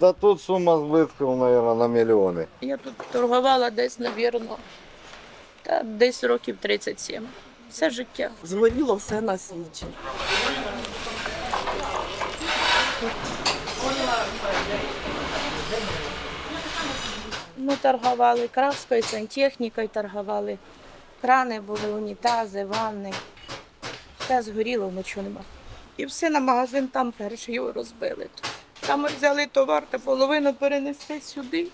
Да тут сума збитків, мабуть, на мільйони. Я тут торгувала десь, навірно, та десь років 37. Все життя. Згоріло все на світі. Ми торгували краскою, сантехнікою торгували. Крани були, унітази, ванни. Все згоріло, нічого нема. І все на магазин там перший його розбили. Там взяли товар та половину перенесли сюди.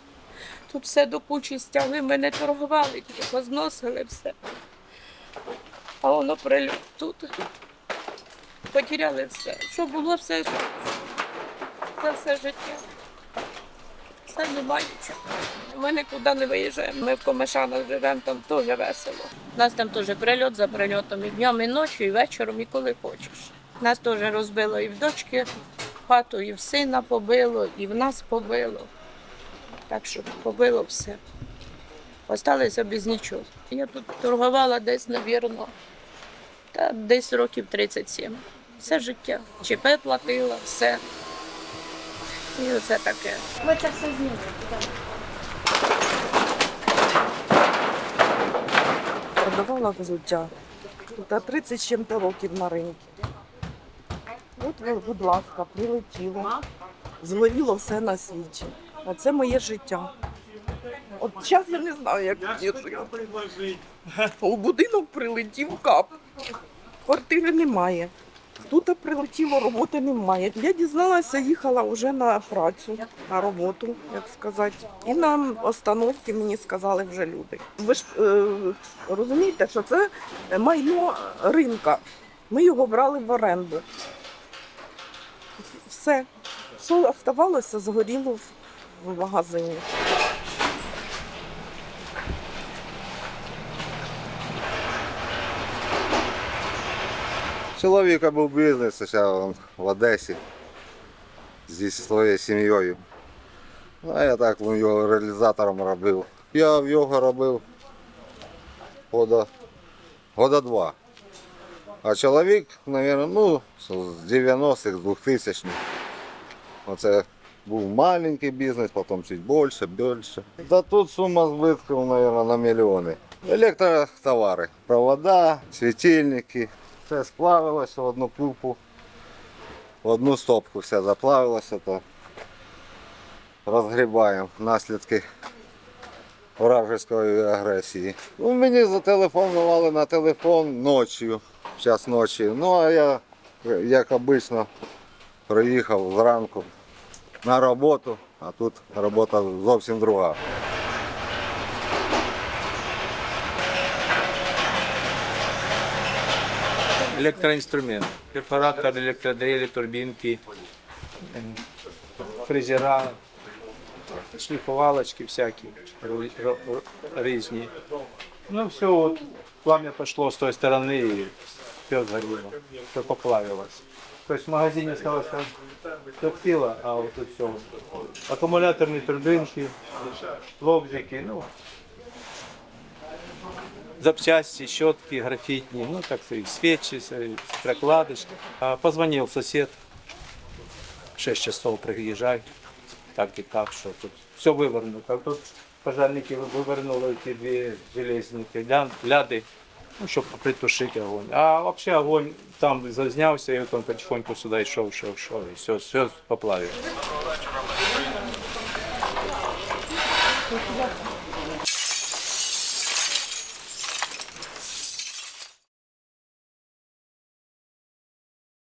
Тут все до кучі стягли, ми не торгували, тільки позносили все. А воно прильот тут. Потеряли все. Що було все, це все життя. Все немає. Ми нікуди не виїжджаємо. Ми в Комишанах живемо, там теж весело. У нас там теж прильот за прильотом і днем, і ночі, і вечором, і коли хочеш. Нас теж розбило і в дочки хату, і в сина побило, і в нас побило. Так що побило все. Осталися без нічого. Я тут торгувала десь, навірно, та десь років 37. Все життя. ЧП платила, все. І оце таке. Ми це все знімемо. Продавала взуття. Та 30 чим-то років на ринку. От, ви, будь ласка, прилетіло. Згоріло все на світі. А це моє життя. От зараз я не знаю, як жити. У будинок прилетів кап. Квартири немає. Тут прилетіло, роботи немає. Я дізналася, їхала вже на працю, на роботу, як сказати. І на остановці мені сказали вже люди. Ви ж е, розумієте, що це майно ринка. Ми його брали в оренду. Все. Що оставалося, згоріло в- магазині. Чоловіка був бізнес, в Одесі зі своєю сім'єю. Ну, А я так ну, його реалізатором робив. Я його робив года, года два. А чоловік, мабуть, ну, з 90-х, 2000-х. Оце був маленький бізнес, потім чуть більше, більше. Да тут сума збитків, мабуть, на мільйони. Електротовари, провода, світильники. Все сплавилося в одну купу, в одну стопку все заплавилося, то розгрібаємо наслідки вражеської агресії. Ну, мені зателефонували на телефон ночі, час ночі. Ну а я, як обично, приїхав зранку на роботу, а тут робота зовсім друга. электроинструмент. Перфоратор, электродрели, турбинки, ем, фрезера, шлифовалочки всякие ру- ру- ру- різні. Ну все, вот пламя пошло с той стороны и все сгорело, все поплавилось. То есть в магазине осталось там топило, а вот тут все. Аккумуляторные турбинки, лобзики, ну, запчасти, щетки, графитные, ну, так сказать, свечи, с- прокладочки. А Позвонил сосед, в 6 часов приезжай, так и так, что тут все вывернуло. Как тут пожарники вывернули эти две железники, ля- ляды, ну, щоб притушити огонь. А вообще огонь там зазнявся і потім потихоньку сюди йшов, йшов, йшов, і все, все поплавилось.